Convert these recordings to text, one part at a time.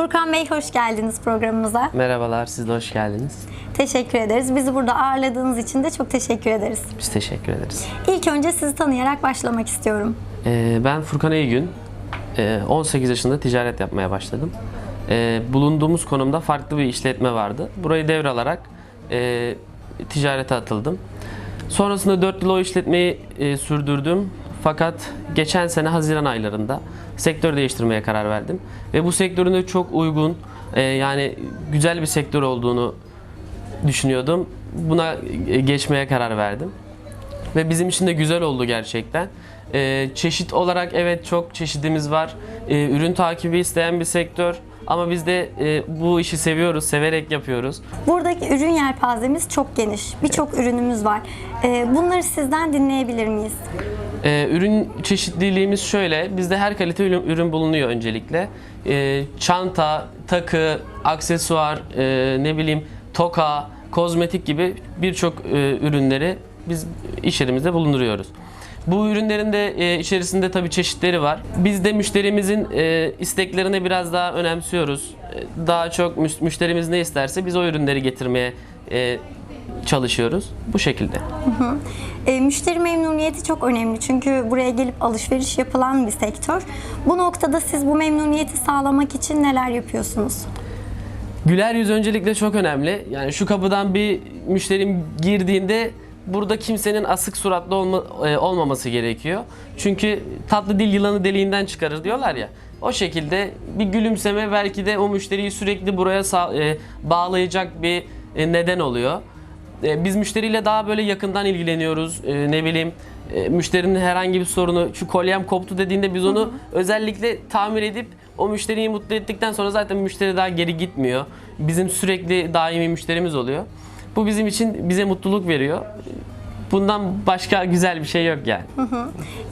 Furkan Bey hoş geldiniz programımıza. Merhabalar, siz de hoş geldiniz. Teşekkür ederiz. Bizi burada ağırladığınız için de çok teşekkür ederiz. Biz teşekkür ederiz. İlk önce sizi tanıyarak başlamak istiyorum. Ee, ben Furkan Eygün. Ee, 18 yaşında ticaret yapmaya başladım. Ee, bulunduğumuz konumda farklı bir işletme vardı. Burayı devralarak e, ticarete atıldım. Sonrasında 4 yıl o işletmeyi e, sürdürdüm. Fakat geçen sene Haziran aylarında sektör değiştirmeye karar verdim. Ve bu sektörün de çok uygun, e, yani güzel bir sektör olduğunu düşünüyordum. Buna e, geçmeye karar verdim. Ve bizim için de güzel oldu gerçekten. Ee, çeşit olarak evet çok çeşidimiz var. Ee, ürün takibi isteyen bir sektör. Ama biz de e, bu işi seviyoruz, severek yapıyoruz. Buradaki ürün yelpazemiz çok geniş. Birçok ürünümüz var. Ee, bunları sizden dinleyebilir miyiz? Ee, ürün çeşitliliğimiz şöyle, bizde her kalite ürün, ürün bulunuyor öncelikle. Ee, çanta, takı, aksesuar, e, ne bileyim toka, kozmetik gibi birçok e, ürünleri biz iş yerimizde bulunduruyoruz. Bu ürünlerin de e, içerisinde tabii çeşitleri var. Biz de müşterimizin e, isteklerine biraz daha önemsiyoruz. E, Daha çok müş- müşterimiz ne isterse biz o ürünleri getirmeye e, çalışıyoruz. Bu şekilde. Ee, müşteri memnuniyeti çok önemli çünkü buraya gelip alışveriş yapılan bir sektör. Bu noktada siz bu memnuniyeti sağlamak için neler yapıyorsunuz? Güler yüz öncelikle çok önemli. Yani şu kapıdan bir müşterim girdiğinde burada kimsenin asık suratlı olma, e, olmaması gerekiyor. Çünkü tatlı dil yılanı deliğinden çıkarır diyorlar ya. O şekilde bir gülümseme belki de o müşteriyi sürekli buraya e, bağlayacak bir e, neden oluyor. E, Biz müşteriyle daha böyle yakından ilgileniyoruz. E, Ne bileyim e, müşterinin herhangi bir sorunu, şu kolyem koptu dediğinde biz onu özellikle tamir edip o müşteriyi mutlu ettikten sonra zaten müşteri daha geri gitmiyor. Bizim sürekli daimi müşterimiz oluyor. Bu bizim için bize mutluluk veriyor. Bundan başka güzel bir şey yok yani.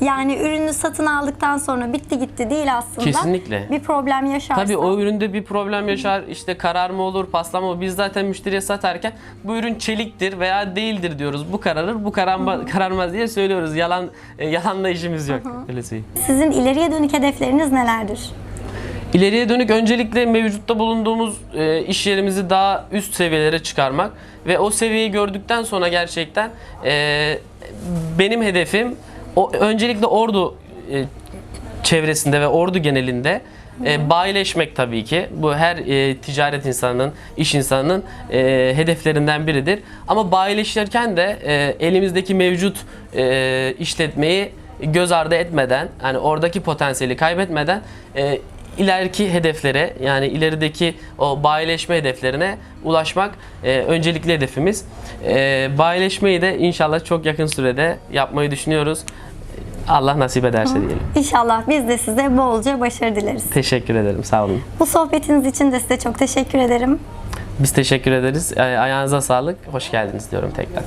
Yani ürünü satın aldıktan sonra bitti gitti değil aslında. Kesinlikle. Bir problem yaşarsa. Tabii o üründe bir problem yaşar, işte kararma olur, paslama olur. Biz zaten müşteriye satarken bu ürün çeliktir veya değildir diyoruz. Bu kararır, bu kararma, kararmaz diye söylüyoruz. Yalan e, yalanla işimiz yok. Öyle söyleyeyim. Sizin ileriye dönük hedefleriniz nelerdir? İleriye dönük öncelikle mevcutta bulunduğumuz e, iş yerimizi daha üst seviyelere çıkarmak ve o seviyeyi gördükten sonra gerçekten e, benim hedefim o öncelikle Ordu e, çevresinde ve Ordu genelinde e, bayileşmek tabii ki. Bu her e, ticaret insanının, iş insanının e, hedeflerinden biridir. Ama bayileşirken de e, elimizdeki mevcut e, işletmeyi göz ardı etmeden, yani oradaki potansiyeli kaybetmeden e, ileriki hedeflere yani ilerideki o bayileşme hedeflerine ulaşmak e, öncelikli hedefimiz. E, bayileşmeyi de inşallah çok yakın sürede yapmayı düşünüyoruz. Allah nasip ederse diyelim. İnşallah biz de size bolca başarı dileriz. Teşekkür ederim. Sağ olun. Bu sohbetiniz için de size çok teşekkür ederim. Biz teşekkür ederiz. E, Ayağınıza sağlık. Hoş geldiniz diyorum tekrar.